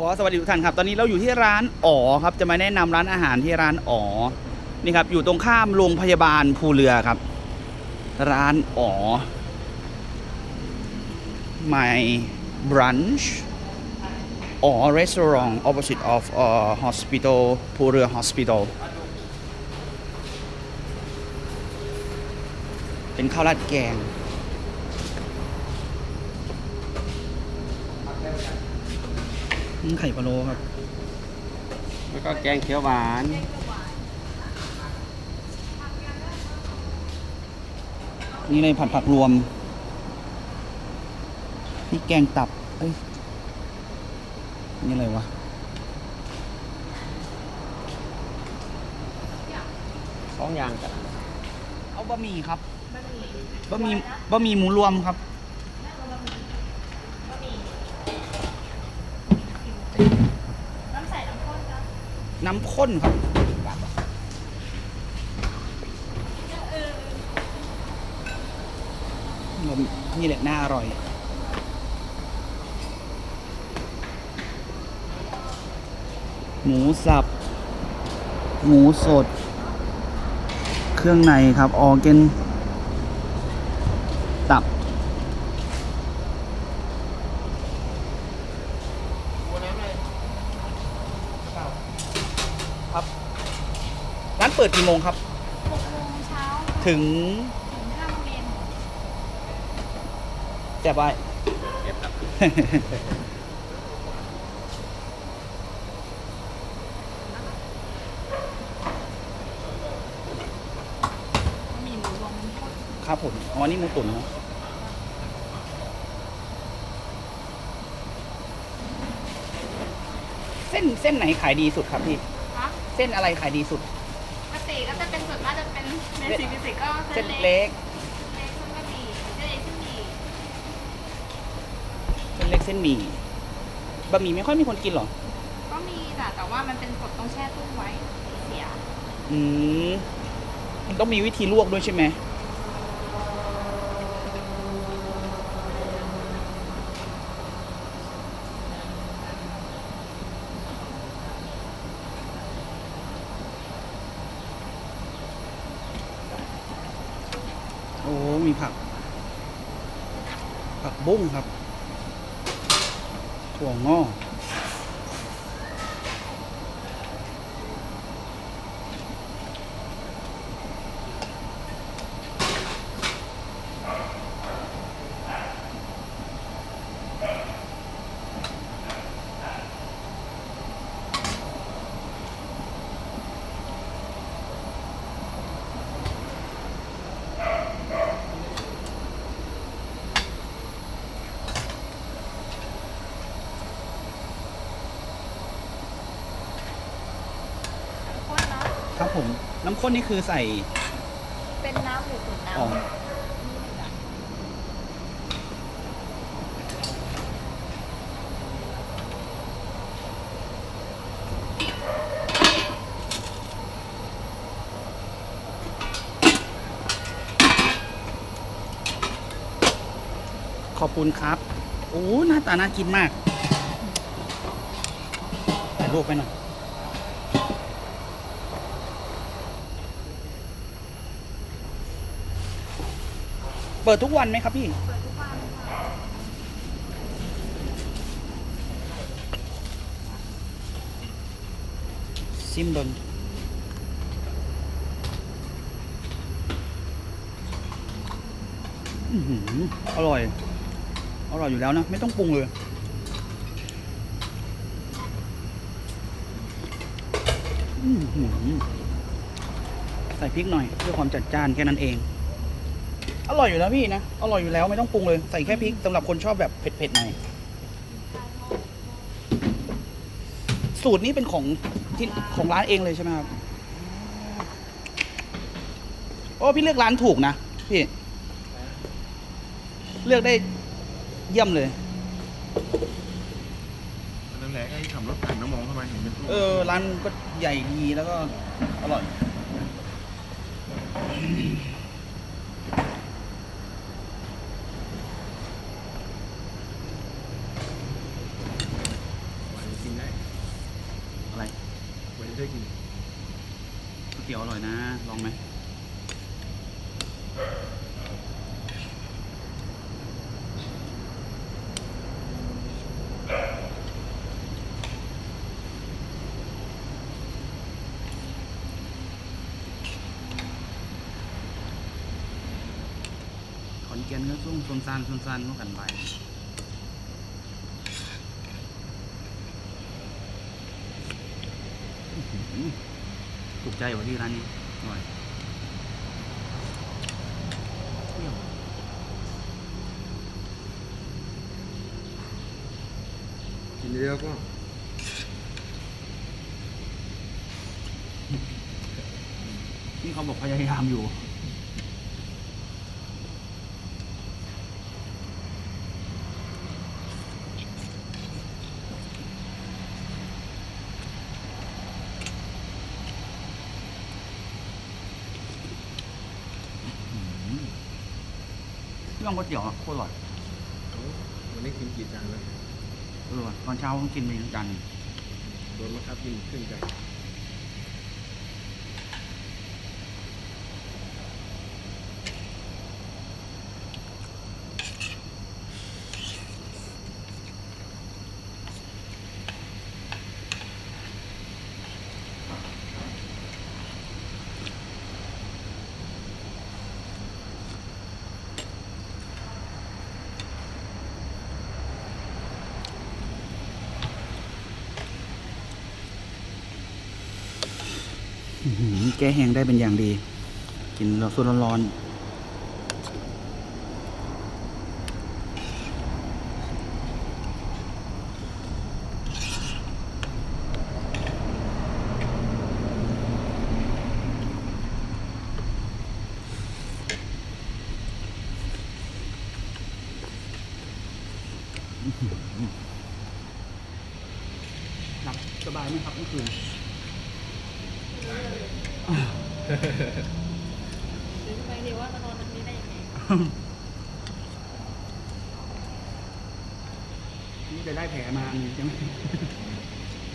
ขอสวัสดีทุกท่านครับ ตอนนี้เราอยู่ที่ร้านอ๋อครับ จะมาแนะนำร้านอาหารที่ร้านอ๋อนี่ครับ อยู่ตรงข้ามโรงพยาบาลภูเรือครับ ร้านอ๋อ My brunch or restaurant opposite of uh, hospital ภูเรือ hospital เป็นข้าวราดแกง ไข่พะโล้ครับ แล้วก็แกงเขียวหวาน นี่เลยผัดผักรวมนี่แกงตับ เอ้ย นี่อะไรวะ สองอย่างกัน เอาบะหมี่ครับ บะหมี่ บะหมี่หมูรวมครับ น้ำข้นครับนี่แหละน่าอร่อย หมูสับ หมูสด เครื่องในครับออเกน ตับ ครับ ร้านเปิ ดกี่โมงครับ หกโมงเช้าถึงถึงห้าโมงเย็นแจ่บไป เก็บครับมีหมูรวมน้ำข้นครับผมอ๋อนี่หมูตุ๋นเนอะเส้นเส้นไหนขายดีสุดครับพี่ คะเส้นอะไรขายดีสุด ปกติก็จะเป็นส่วนมากจะ เป็นเบสิกเบสิกก็เส้เส้นนเล็เล็กกเล็กเส้นบะหมี่เส้นเล็กเส้นหมี่เส้นเล็กเส้นหมี่บะหมี่ไม่ค่อยมีคนกินหรอก็มีแต่แต่ว่ามันเป็นกฎต้องแช่ตู้ไว้เสีย อืมมันต้องมีวิธีลวกด้วยใช่ไหม โอ้ มีผัก ผักบุ้งครับ ถั่วงอก ผม น้ำข้นนี่คือใส่ เป็นน้ำหมูตุ๋นน้อ๋อำขอบคุณครับ โอ้หน้าตาน่ากินมากถ่ายรูปไปหน่อย เปิดทุกวันไหมครับพี่ เปิดทุกวันค่ะซิมบิงอือหืออร่อย อร่อยอยู่แล้วนะ ไม่ต้องปรุงเลยอื้อหือใส่พริกหน่อยเพื่อความจัดจ้านแค่นั้นเอง อร่อยอยู่แล้วพี่นะ อร่อยอยู่แล้วไม่ต้องปรุงเลย ใส่แค่พริกสำหรับคนชอบแบบเผ็ดๆหน่อย สูตรนี้เป็นของที่ของร้านเองเลยใช่ไหมครับ โอ้พี่เลือกร้านถูกนะพี่ เลือกได้เยี่ยมเลยนั่นแหละก็ที่ขับรถผ่านน้ำมองเข้ามาเห็นเป็นตู้เออ ร้านก็ใหญ่ดีแล้วก็อร่อย กิน อะไรไม่ได้กินก๋วยเตี๋ยวอร่อยนะ ลองไหมขอนแก่นก็ซุ่มซุนซานซุนซานเมื่อกันไปอื้อหือ ถูกใจว่ะที่ร้านนี้อร่อยเปรี้ยวกินเยอะก็นี่เขาบอกพยายามอยู่ เรื่องก๋วยเตี๋ยวอะโคตรอร่อยวันนี้กินกี่จานแล้วเออว่ะตอนเช้าต้องกินไปทั้งจานหนึ่งโดนมาครับกินครึ่งจาน แก้แห้งได้เป็นอย่างดี กินแล้วสดร้อนๆหลับสบายไหมครับเมื่อคืน หรือไปเดียวว่ามานอนตรงนี้ได้ยังไงนี่จะได้แผลมาอันนี้ใช่ไหม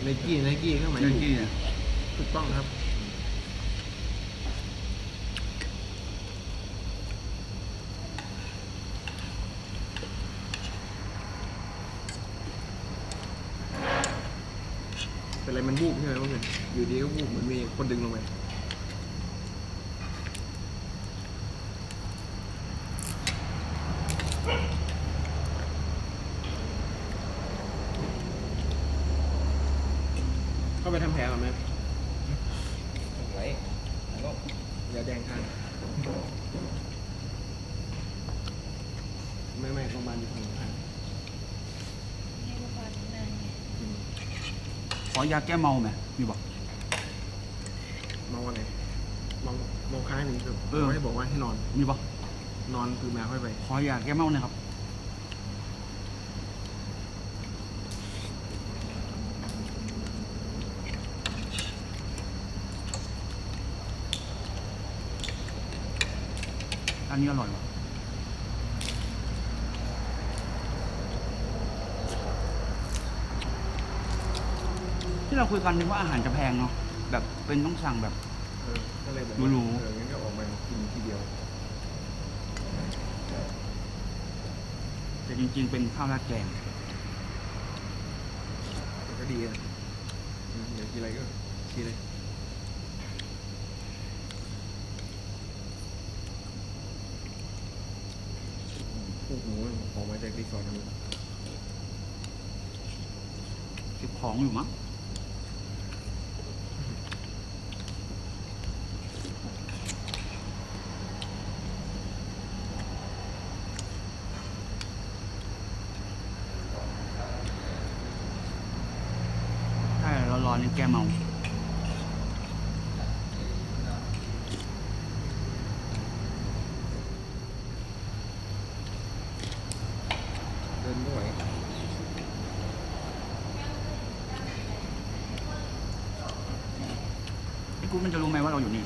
ไนกี้ไนกี้เครื่องหมายเรื่องถูกที่เนี่ยถูกต้องครับ เป็นอะไรมันบูบใช่ไหมเมื่อคืนอยู่ดีก็บูบเหมือนมีคนดึงลงไป ไปทำแผลก่อนไหมไว้แล้วก็ยาแดงทานไม่ไม่โรงพยาบาลอยู่ฝั่งตรงข้ามให้ลูกบอลนานไงอืมขอยาแก้เมาไหมมีบอกเมาอะไรเมาเมาค้างหนึ่งคือเออเขาให้บอกว่าให้นอน มีบอกนอนคือมาค่อยไป ขอยาแก้เมาหน่อยครับ อันนี้อร่อยว่ะที่เราคุยกันนึกว่าอาหารจะแพงเนาะแบบเป็นต้องสั่งแบบ เออก็เลยบอกรู้ว่าๆเอองั้นก็ออกมากินทีเดียว แต่จริง ๆ เป็นข้าวราดแกงแต่ก็ดีนะอืมเดี๋ยวกินอะไรก็ชี้เลย พวกหนูออกมาจากรีสอร์ททำไมเก็บของอยู่มั้งใช่ร้อนๆนี่แกเมา เดินไม่ไหว ไอ้ กูมันจะรู้ไหมว่าเราอยู่นี่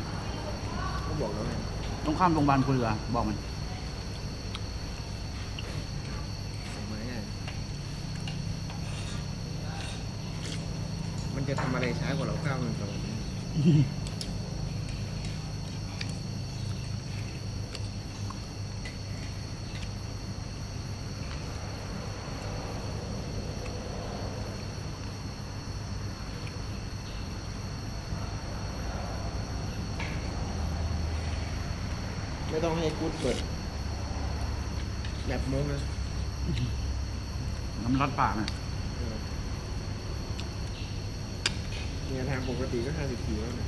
ก็บอกแล้วไงต้องข้ามโรงพยาบาลพลเรือบอกมันออกมาไงมันจะทำอะไรช้าช้ากว่าเราข้าวมันสอง ไม่ต้องให้กูดเปิดแบบมุ้งนะน้ำรัดปากนะเออเนี่ยทางปกติก็ห้าสิบทีแล้วนะ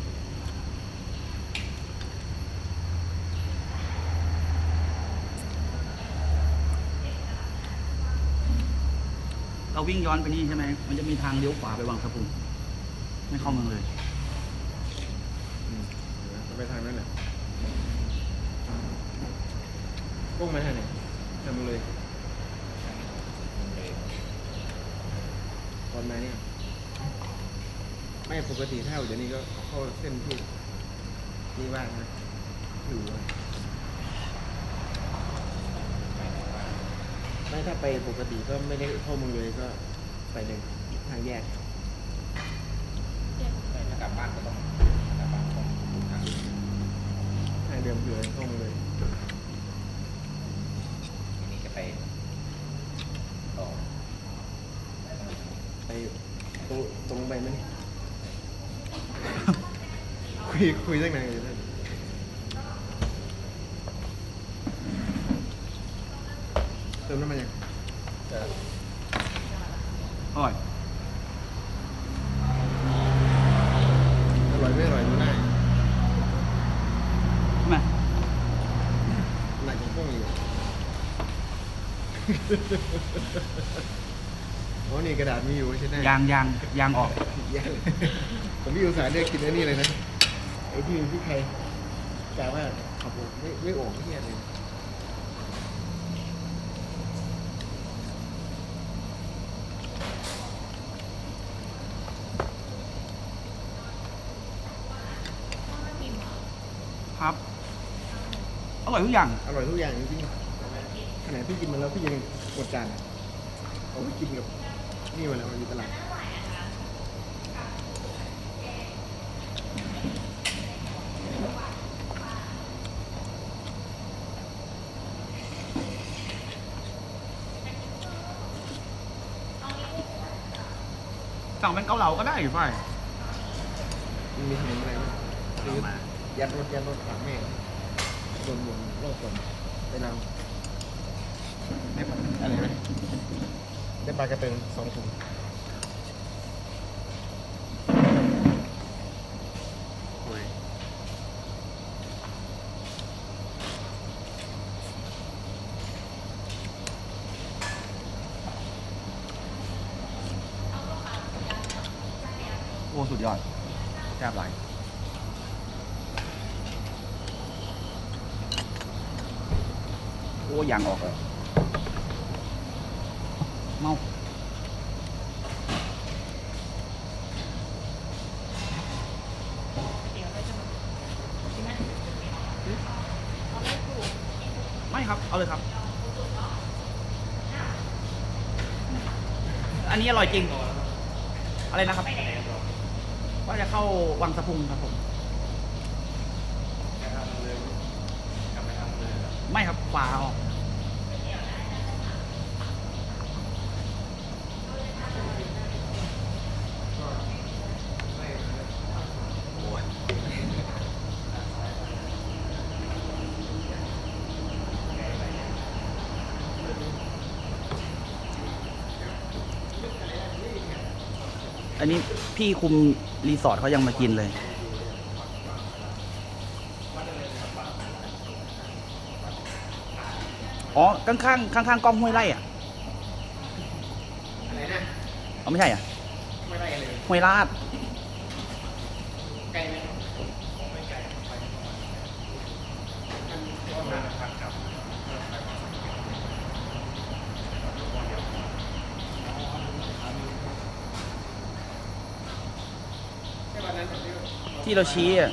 เราวิ่งย้อนไปนี่ใช่ไหม มันจะมีทางเลี้ยวขวาไปวังสะพุงไม่เข้าเมืองเลย อืมเดี๋ยวนะก็ไปทางนั้นแหละ พุ่งมาทางไหนทำเลยตอนมาเนี่ยไม่ปกติถ้าเดี๋ยวนี้ก็เข้าเส้นที่นี่บ้างนะอยู่อะไม่ถ้าไปปกติก็ไม่ได้เข้าเมืองเลยก็ไปเลยทางแยกถ้ากลับบ้านก็ต้องกลับบ้านก็ต้องดูทางทางเดิมคืออะไรเข้าเมืองเลยทีนี้จะ ไปต่อไปตรงตรงไปไหมเนี่ยคุยคุยตั้งนานอยู่นั่นเติมน้ำมันยังจะอร่อย อร่อยไม่อร่อยดูได้ ใช่ไหม หนักของพวกนี้ โอ้นี่กระดาษมีอยู่ใช่ไหมยางยางยางออกยังผมพี่อุตส่าห์เลือกกินไอ้นี่เลยนะไอ้ที่พี่ใครกล่าวว่าขับรถไม่ไม่ออกที่อะไรเลยครับ อร่อยทุกอย่าง อร่อยทุกอย่างจริงๆข นาดพี่กินมาแล้วพี่ยังหมดจานอะเอาไปกินกับนี่มาแล้วอยู่ตลาดสั่งเป็นเกาเหลาก็ได้อยู่ฝ่ายมันมีขนมอะไรไหมซื้อยัดรถยัดรถฝากแม่โดนหมุนรอบก่อนไปเรา ได้ปลาอะไรนะได้ปลากระเติงสองถุงโอ้ยโอ้สุดยอดแซ่บหลายโอ้ยางออกเลยเมา ไม่ ครับ เอาเลยครับ อันนี้อร่อยจริง อะไรนะครับ ว่าจะเข้าวังสะพุงครับผม ไม่ครับขวาออก อันนี้พี่คุมรีสอร์ทเขายังมากินเลย อ๋อ ข้างๆข้างๆกล้องห้วยไร่อะอะไรนะอ๋อไม่ใช่อะไม่ได้เลยห้วยลาด ไกลไหมใช่วันนั้นผมที่ ที่เราชี้อะ